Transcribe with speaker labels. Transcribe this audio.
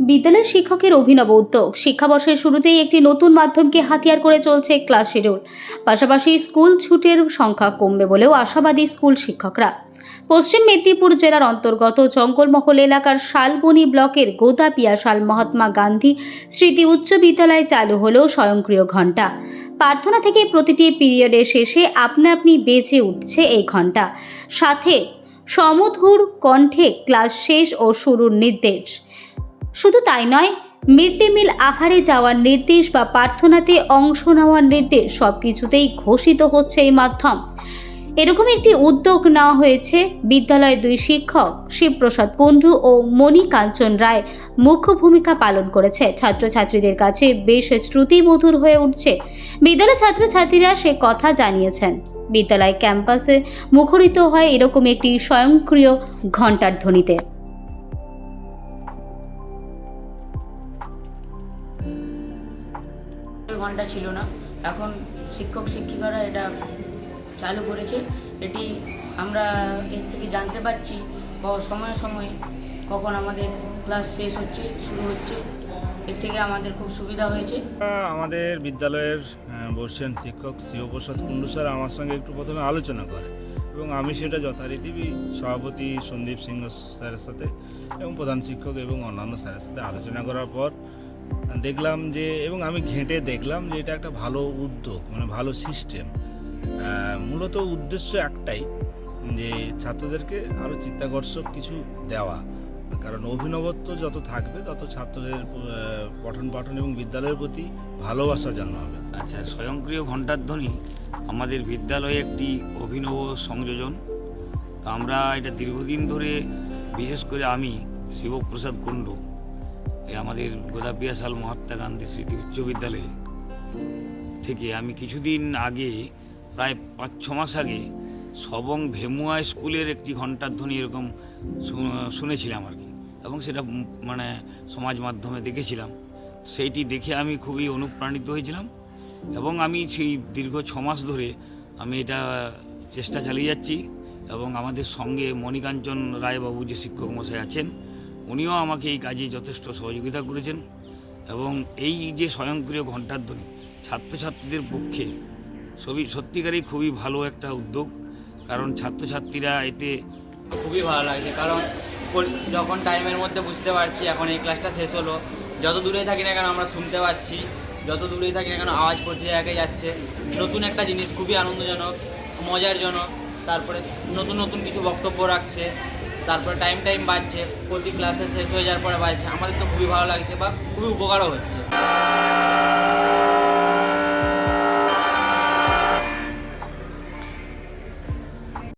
Speaker 1: বিদ্যালয়ের শিক্ষকের অভিনব উদ্যোগ। শিক্ষাবর্ষের শুরুতেই একটি নতুন মাধ্যমকে হাতিয়ার করে চলছে ক্লাস শিডিউল। পাশাপাশি স্কুল ছুটের সংখ্যা কমবে বলেও আশাবাদী স্কুল শিক্ষকরা। পশ্চিম মেদিনীপুর জেলার অন্তর্গত জঙ্গলমহল এলাকার শালবনি ব্লকের গোদাপিয়া শাল মহাত্মা গান্ধী স্মৃতি উচ্চ বিদ্যালয়ে চালু হলো স্বয়ংক্রিয় ঘণ্টা। প্রার্থনা থেকে প্রতিটি পিরিয়ডের শেষে আপনা আপনি বেঁচে উঠছে এই ঘণ্টা। সাথে সমধুর কণ্ঠে ক্লাস শেষ ও শুরুর নির্দেশ। শুধু তাই নয় মিড ডে মিল আহারে যাওয়ার নির্দেশ বা প্রার্থনাতে অংশ নেওয়ার নির্দেশ সব কিছুতেই ঘোষিত হচ্ছে এই মাধ্যম। এরকম একটি উদ্যোগ নেওয়া হয়েছে বিদ্যালয়ের দুই শিক্ষক শিবপ্রসাদ কুণ্ডু ও মণি কাঞ্চন রায় মুখ্য ভূমিকা পালন করেছে। ছাত্রছাত্রীদের কাছে বেশ শ্রুতিমধুর হয়ে উঠছে। বিদ্যালয় ছাত্রছাত্রীরা সে কথা জানিয়েছেন। বিদ্যালয় ক্যাম্পাসে মুখরিত হয় এরকম একটি স্বয়ংক্রিয় ঘণ্টার ধ্বনিতে।
Speaker 2: ঘণ্টা ছিল না। এখন শিক্ষক শিক্ষিকারা এটা চালু করেছে। এটি আমরা এর থেকে জানতে পারছি সময়ে সময়ে কখন আমাদের ক্লাস শেষ হচ্ছে, শুরু হচ্ছে। এর থেকে আমাদের খুব সুবিধা হয়েছে।
Speaker 3: আমাদের বিদ্যালয়ের বর্ষিয়ান শিক্ষক শিবপ্রসাদ কুণ্ডু স্যার আমার সঙ্গে একটু প্রথমে আলোচনা করে এবং আমি সেটা যথারীতি সভাপতি সন্দীপ সিংহ স্যারের সাথে এবং প্রধান শিক্ষক এবং অন্যান্য স্যারের সাথে আলোচনা করার পর দেখলাম যে, এবং আমি ঘেঁটে দেখলাম যে এটা একটা ভালো উদ্যোগ মানে ভালো সিস্টেম মূলত উদ্দেশ্য একটাই, যে ছাত্রদেরকে আরও চিত্তাকর্ষক কিছু দেওয়া। কারণ অভিনবত্ব যত থাকবে, তত ছাত্রদের পঠন পাঠন এবং বিদ্যালয়ের প্রতি ভালোবাসা জন্ম হবে।
Speaker 4: আচ্ছা স্বয়ংক্রিয় ঘণ্টার ধ্বনি, আমাদের বিদ্যালয়ে একটি অভিনব সংযোজন। তো আমরা এটা দীর্ঘদিন ধরে, বিশেষ করে আমি, শিবপ্রসাদ কুণ্ডু এই আমাদের গোদাপিয়া সাল মহাত্মা গান্ধী স্মৃতি উচ্চ বিদ্যালয়ে। থেকে আমি কিছুদিন আগে, প্রায় পাঁচ, ছ মাস আগে, সবং ভেমুয়া স্কুলের একটি ঘণ্টার ধ্বনি এরকম শুনেছিলাম আর কি। এবং সেটা মানে সমাজ মাধ্যমে দেখেছিলাম। সেইটি দেখে আমি খুবই অনুপ্রাণিত হয়েছিলাম। এবং আমি সেই দীর্ঘ ছ মাস ধরে আমি এটা চেষ্টা চালিয়ে যাচ্ছি। এবং আমাদের সঙ্গে মণিকাঞ্চন রায়বাবু যে শিক্ষক মশাই আছেন উনিও আমাকে এই কাজে যথেষ্ট সহযোগিতা করেছেন এবং এই যে স্বয়ংক্রিয় ঘণ্টার ধ্বনি, ছাত্রছাত্রীদের পক্ষে সবই, সত্যিকারই খুবই ভালো একটা উদ্যোগ। কারণ ছাত্রছাত্রীরা এতে
Speaker 5: খুবই ভালো লাগছে। কারণ যখন টাইমের মধ্যে বুঝতে পারছি এখন এই ক্লাসটা শেষ হলো, যত দূরেই থাকি না কেন আমরা শুনতে পাচ্ছি, যত দূরেই থাকি না কেন আওয়াজ প্রতি জায়গায় যাচ্ছে। নতুন একটা জিনিস খুবই আনন্দজনক, মজার জনক, তারপরে নতুন নতুন কিছু বক্তব্য রাখছে। তারপরে টাইম টাইম বাড়ছে প্রতি ক্লাসে শেষ হয়ে যাওয়ার পরে বাড়ছে আমাদের তো খুবই ভালো লাগছে বা খুবই উপকারও হচ্ছে।